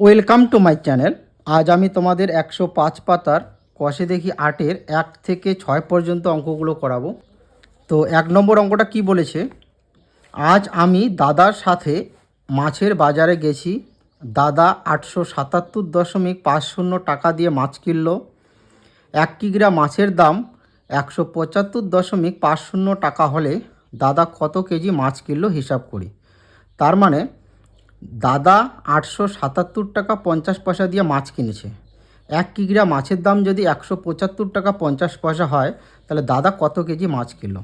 Welcome to my channel. আজ আমি তোমাদের একশো পাঁচ পাতার কষে দেখি আটের এক থেকে ছয় পর্যন্ত অঙ্কগুলো করাবো। তো এক নম্বর অঙ্কটা কি বলেছে? আজ আমি দাদার সাথে মাছের বাজারে গেছি। দাদা আটশো সাতাত্তর দশমিক পাঁচ শূন্য টাকা দিয়ে মাছ কিনলো। এক কিগ্রা মাছের দাম একশো পঁচাত্তর দশমিক পাঁচ শূন্য টাকা হলে দাদা কত কেজি মাছ কিনলো হিসাব করি। তার মানে দাদা আটশো সাতাত্তর টাকা পঞ্চাশ পয়সা দিয়ে মাছ কিনেছে। এক কিগ্রা মাছের দাম যদি একশো পঁচাত্তর টাকা পঞ্চাশ পয়সা হয়, তাহলে দাদা কত কেজি মাছ কিনলো?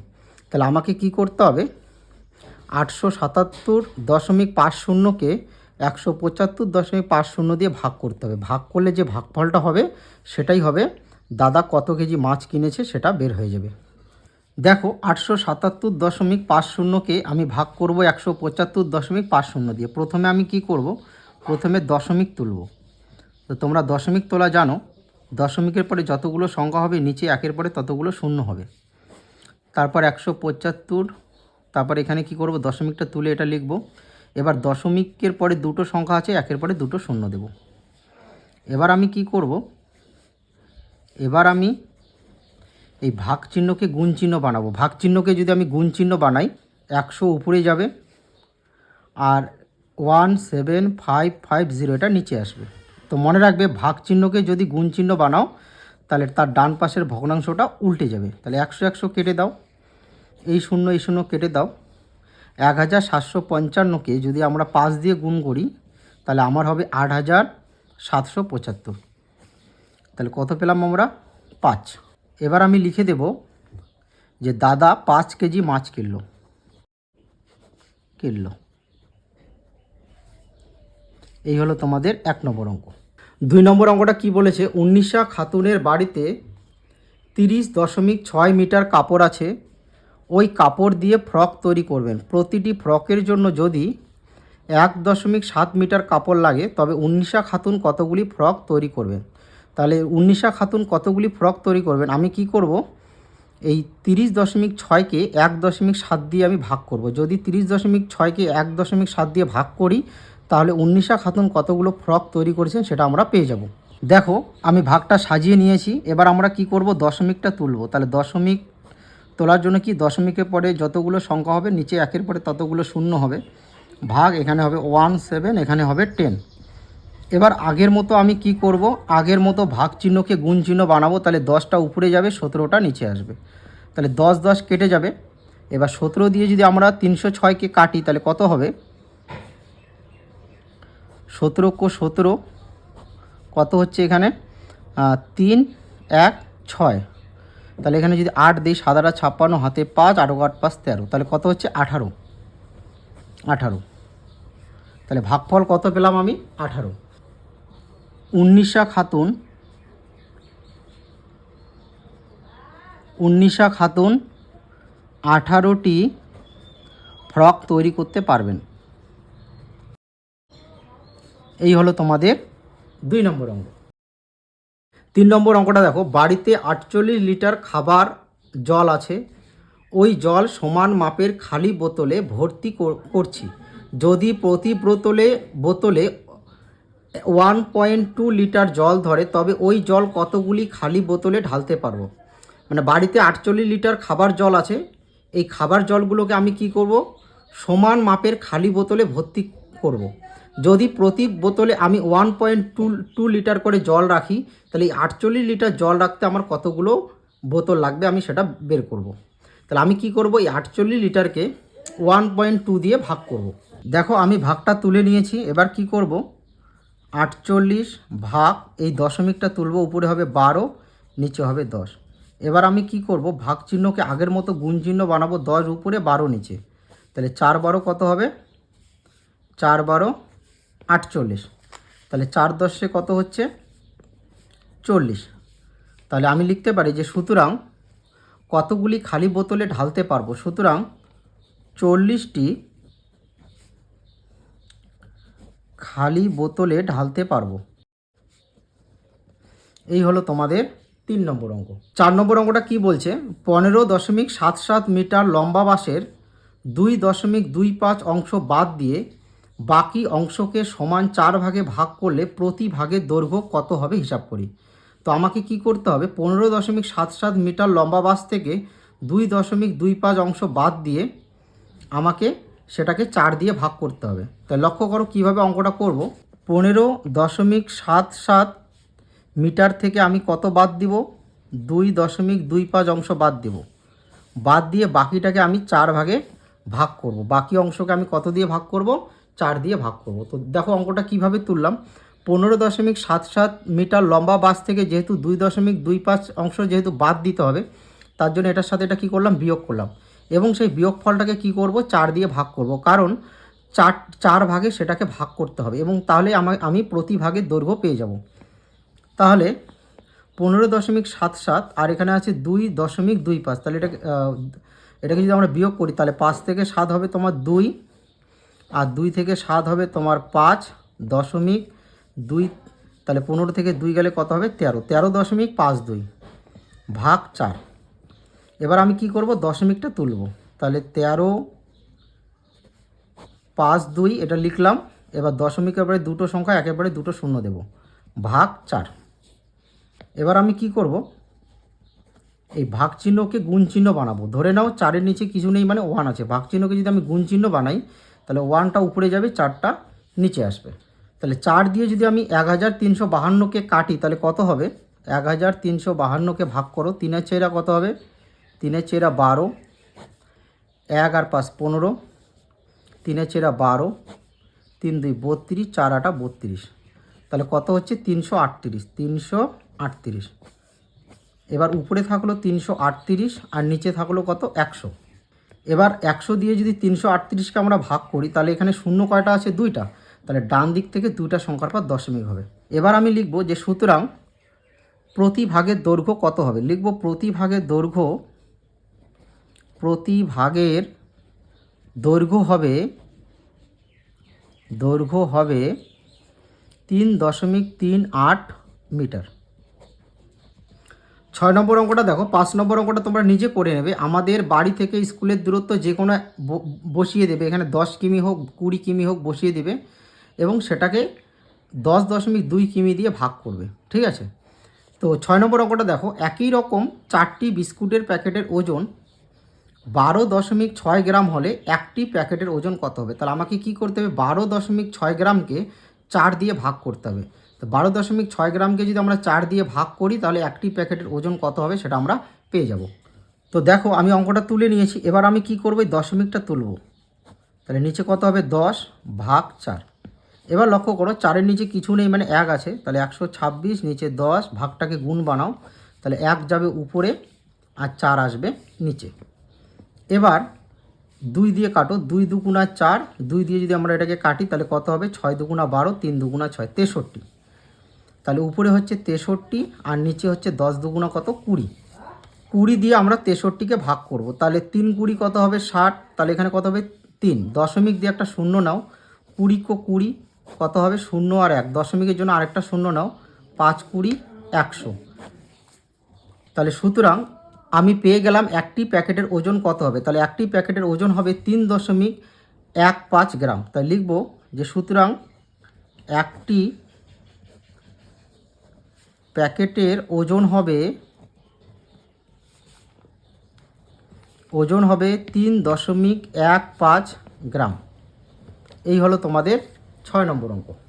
তাহলে আমাকে কি করতে হবে? আটশো সাতাত্তর দশমিক পাঁচ শূন্যকে একশো পঁচাত্তর দশমিক পাঁচ শূন্য দিয়ে ভাগ করতে হবে। ভাগ করলে যে ভাগফলটা হবে, সেটাই হবে, দাদা কত কেজি মাছ কিনেছে সেটা বের হয়ে যাবে। দেখো, আটশো সাতাত্তর দশমিক পাঁচ শূন্যকে আমি ভাগ করব একশো পঁচাত্তর দশমিক পাঁচ শূন্য দিয়ে। প্রথমে আমি কি করব? প্রথমে দশমিক তুলব। তো তোমরা দশমিক তোলা জানো, দশমিকের পরে যতগুলো সংখ্যা হবে, নিচে একের পরে ততগুলো শূন্য হবে। তারপর একশো পঁচাত্তর, তারপর এখানে কি করব? দশমিকটা তুলে এটা লিখব। এবার দশমিকের পরে দুটো সংখ্যা আছে, একের পরে দুটো শূন্য দেব। এবার আমি কি করব? এবার আমি এই ভাগ চিহ্নকে গুণ চিহ্ন বানাবো। ভাগ চিহ্নকে যদি আমি গুণ চিহ্ন বানাই, একশো উপরে যাবে আর one, seven, five five, zero, এটা নিচে আসবে। তো মনে রাখবে ভাগ চিহ্নকে যদি গুণ চিহ্ন বানাও, তাহলে তার ডান পাশের ভগ্নাংশটা উল্টে যাবে। তাহলে একশো একশো কেটে দাও। এই শূন্য এই শূন্য কেটে দাও। এক হাজার সাতশো পঞ্চান্নকে যদি আমরা পাঁচ দিয়ে গুণ করি, তাহলে আমার হবে আট হাজার সাতশো পঁচাত্তর। তাহলে কত পেলাম আমরা? পাঁচ। এবার আমি লিখে দেব যে দাদা পাঁচ কেজি মাছ কিনলো। কিনলো। এই হলো তোমাদের এক নম্বর অঙ্ক। দুই নম্বর অঙ্কটা কি বলেছে? উন্নিশা খাতুনের বাড়িতে তিরিশ দশমিক ছয় মিটার কাপড় আছে। ওই কাপড় দিয়ে ফ্রক তৈরি করবেন। প্রতিটি ফ্রকের জন্য যদি এক দশমিক সাত মিটার কাপড় লাগে, তবে উন্নিশা খাতুন কতগুলি ফ্রক তৈরি করবেন? তাহলে উনিশা খাতুন কতগুলি ফ্রক তৈরি করবেন? আমি কি করব? এই তিরিশ দশমিক ছয়কে এক দশমিক সাত দিয়ে আমি ভাগ করব। যদি তিরিশ দশমিক ছয়কে এক দশমিক সাত দিয়ে ভাগ করি, তাহলে উন্নিশা খাতুন কতগুলো ফ্রক তৈরি করেছেন সেটা আমরা পেয়ে যাব। দেখো, আমি ভাগটা সাজিয়ে নিয়েছি, এবার আমরা কি করব? দশমিকটা তুলব। তাহলে দশমিক তোলার জন্য কি? দশমিকের পরে যতগুলো সংখ্যা হবে, নিচে একের পরে ততগুলো শূন্য হবে। ভাগ এখানে হবে ওয়ান সেভেন, এখানে হবে টেন। এবার আগের মতো আমি কি করব? আগের মতো ভাগ চিহ্নকে গুণ চিহ্ন বানাবো, তাহলে দশটা উপরে যাবে, সতেরোটা নিচে আসবে। তাহলে দশ দশ কেটে যাবে। এবার সতেরো দিয়ে যদি আমরা তিনশো ছয়কে কাটি, তাহলে কত হবে? সতেরো কো সতেরো, কত হচ্ছে এখানে? তিন, এক, ছয়। তাহলে এখানে যদি আট দিই, সাদাটা ছাপ্পান্ন, হাতে পাঁচ আরও আট পাঁচ তেরো। তাহলে কত হচ্ছে? আঠারো। আঠারো। তাহলে ভাগফল কত পেলাম আমি? আঠারো। উন্নিশা খাতুন। উন্নিশা খাতুন আঠারোটি ফ্রক তৈরি করতে পারবেন। এই হলো তোমাদের দুই নম্বর অঙ্ক। তিন নম্বর অঙ্কটা দেখো, বাড়িতে আটচল্লিশ লিটার খাবার জল আছে, ওই জল সমান মাপের খালি বোতলে ভর্তি কর- করছি। যদি প্রতি বোতলে বোতলে ওয়ান পয়েন্ট টু লিটার জল ধরে, তবে ওই জল কতগুলি খালি বোতলে ঢালতে পারব মানে বাড়িতে আটচল্লিশ লিটার খাবার জল আছে, এই খাবার জলগুলোকে আমি কি করব সমান মাপের খালি বোতলে ভর্তি করব। যদি প্রতি বোতলে আমি one point two two litre করে জল রাখি, তাহলে এই আটচল্লিশ লিটার জল রাখতে আমার কতগুলো বোতল লাগবে আমি সেটা বের করব। তাহলে আমি কি করব এই আটচল্লিশ লিটারকে ওয়ান পয়েন্ট টু দিয়ে ভাগ করব। দেখো আমি ভাগটা তুলে নিয়েছি, এবার কি করব আটচল্লিশ ভাগ এই দশমিকটা তুলব, উপরে হবে বারো, নিচে হবে দশ। এবার আমি কি করব? ভাগ চিহ্নকে আগের মতো গুণ চিহ্ন বানাবো, দশ উপরে, বারো নিচে। তাহলে চার বারো কত হবে? চার বারো, আটচল্লিশ। তাহলে চার দশে কত হচ্ছে? চল্লিশ। তাহলে আমি লিখতে পারি যে সুতরাং কতগুলি খালি বোতলে ঢালতে পারব? সুতরাং চল্লিশটি খালি বোতলে ঢালতে পারব। এই হলো তোমাদের তিন নম্বর অঙ্ক। চার নম্বর অঙ্কটা কি বলছে? পনেরো দশমিক সাত সাত মিটার লম্বা বাঁশের দুই দশমিক দুই পাঁচ অংশ বাদ দিয়ে বাকি অংশকে সমান চার ভাগে ভাগ করলে প্রতি ভাগের দৈর্ঘ্য কত হবে হিসাব করি। তো আমাকে কি করতে হবে? পনেরো দশমিক সাত সাত মিটার লম্বা বাস থেকে দুই দশমিক দুই পাঁচ অংশ বাদ দিয়ে আমাকে সেটাকে চার দিয়ে ভাগ করতে হবে। তাই লক্ষ্য করো কীভাবে অঙ্কটা করব। পনেরো দশমিক সাত সাত মিটার থেকে আমি কত বাদ দিব? দুই দশমিক দুই পাঁচ অংশ বাদ দিব। বাদ দিয়ে বাকিটাকে আমি চার ভাগে ভাগ করব। বাকি অংশকে আমি কত দিয়ে ভাগ করব? চার দিয়ে ভাগ করব। তো দেখো অঙ্কটা কীভাবে তুললাম। পনেরো দশমিক সাত সাত মিটার লম্বা বাস থেকে যেহেতু দুই দশমিক দুই পাঁচ অংশ যেহেতু বাদ দিতে হবে, তার জন্য এটার সাথে এটা কী করলাম? বিয়োগ করলাম। এবং সেই বিয়োগ ফলটাকে কী করব? চার দিয়ে ভাগ করব। কারণ চার চার ভাগে সেটাকে ভাগ করতে হবে এবং তাহলে আমি প্রতি ভাগের দৈর্ঘ্য পেয়ে যাব। তাহলে পনেরো দশমিক সাত সাত, আর এখানে আছে দুই দশমিক দুই পাঁচ, তাহলে এটাকে এটাকে যদি আমরা বিয়োগ করি, তাহলে পাঁচ থেকে সাত হবে তোমার দুই, আর দুই থেকে সাত হবে তোমার পাঁচ দশমিক দুই, তাহলে পনেরো থেকে দুই গেলে কত হবে? তেরো তেরো দশমিক পাঁচ দুই, ভাগ চার। এবার আমি কি করব? দশমিকটা তুলব। তাহলে তেরো পাঁচ দুই, এটা লিখলাম। এবার দশমিকের পরে দুটো সংখ্যা, একেবারে দুটো শূন্য দেব। ভাগ চার। এবার আমি কি করব? এই ভাগ চিহ্নকে গুণ চিহ্ন বানাবো। ধরে নাও, চারের নিচে কিছু নেই মানে ওয়ান আছে। ভাগ চিহ্নকে যদি আমি গুণ চিহ্ন বানাই, তাহলে ওয়ানটা উপরে যাবে, চারটা নিচে আসবে। তাহলে চার দিয়ে যদি আমি এক হাজার তিনশো বাহান্নকে কাটি, তাহলে কত হবে? এক হাজার তিনশো বাহান্নকে ভাগ করো, তিনের চেরা কত হবে? তিনের চেরা বারো, এক আর পাঁচ পনেরো, তিনের চেরা বারো, তিন দুই বত্রিশ, চার আটা বত্রিশ। তাহলে কত হচ্ছে? তিনশো আটত্রিশ তিনশো আটত্রিশ। এবার উপরে থাকল তিনশো আটত্রিশ আর নিচে থাকল কত? একশো। এবার একশো দিয়ে যদি তিনশো আটত্রিশকে আমরা ভাগ করি, তাহলে এখানে শূন্য কয়টা আছে? দুইটা। তাহলে ডান দিক থেকে দুইটা সংখ্যার পর দশমিক হবে। এবার আমি লিখব যে সুতরাং প্রতি ভাগের দৈর্ঘ্য কত হবে? লিখব প্রতি ভাগের দৈর্ঘ্য প্রতি ভাগের দৈর্ঘ্য হবে দৈর্ঘ্য হবে তিন দশমিক তিন আট মিটার। ছয় নম্বর অঙ্কটা দেখো, পাঁচ নম্বর অঙ্কটা তোমরা নিজে করে নেবে। আমাদের বাড়ি থেকে স্কুলের দূরত্ব যে কোনো বসিয়ে দেবে। এখানে দশ কিমি হোক, কুড়ি কিমি হোক বসিয়ে দেবে এবং সেটাকে দশ দশমিক দুই কিমি দিয়ে ভাগ করবে, ঠিক আছে? তো ছয় নম্বর অঙ্কটা দেখো, একই রকম চারটি বিস্কুটের প্যাকেটের ওজন বারো দশমিক ছয় গ্রাম হলে একটি প্যাকেটের ওজন কত হবে? তাহলে আমাকে কি করতে হবে? বারো দশমিক ছয় গ্রামকে চার দিয়ে ভাগ করতে হবে। তো বারো দশমিক ছয় গ্রামকে যদি আমরা চার দিয়ে ভাগ করি, তাহলে একটি প্যাকেটের ওজন কত হবে সেটা আমরা পেয়ে যাব। তো দেখো, আমি অঙ্কটা তুলে নিয়েছি। এবার আমি কি করব? এই দশমিকটা তুলব। তাহলে নিচে কত হবে? দশ ভাগ চার। এবার লক্ষ্য করো, চারের নিচে কিছু নেই মানে এক আছে। তাহলে একশো ছাব্বিশ, নিচে দশ, ভাগটাকে গুণ বানাও। তাহলে এক যাবে উপরে আর চার আসবে নিচে। এবার দুই দিয়ে কাটো, দুই দুগুণা চার, দুই দিয়ে যদি আমরা এটাকে কাটি, তাহলে কত হবে? ছয় দুগুণা বারো, তিন দুগুণা ছয়, তেষট্টি। তাহলে উপরে হচ্ছে তেষট্টি, আর নিচে হচ্ছে দশ দুগুণা কত? কুড়ি। কুড়ি দিয়ে আমরা তেষট্টিকে ভাগ করব। তাহলে তিন কুড়ি কত হবে? ষাট। তাহলে এখানে কত হবে? তিন। দশমিক দিয়ে একটা শূন্য নাও। কুড়ি কো কুড়ি কত হবে? শূন্য আর এক। দশমিকের জন্য আরেকটা শূন্য নাও। পাঁচ কুড়ি একশো। তাহলে সুতরাং আমি পেয়ে গেলাম একটি প্যাকেটের ওজন কত হবে? তাহলে একটি প্যাকেটের ওজন হবে তিন দশমিক এক পাঁচ গ্রাম। তাই লিখব যে সুতরাং একটি প্যাকেটের ওজন হবে ওজন হবে তিন দশমিক এক পাঁচ গ্রাম। এই হলো তোমাদের ছয় নম্বর অঙ্ক।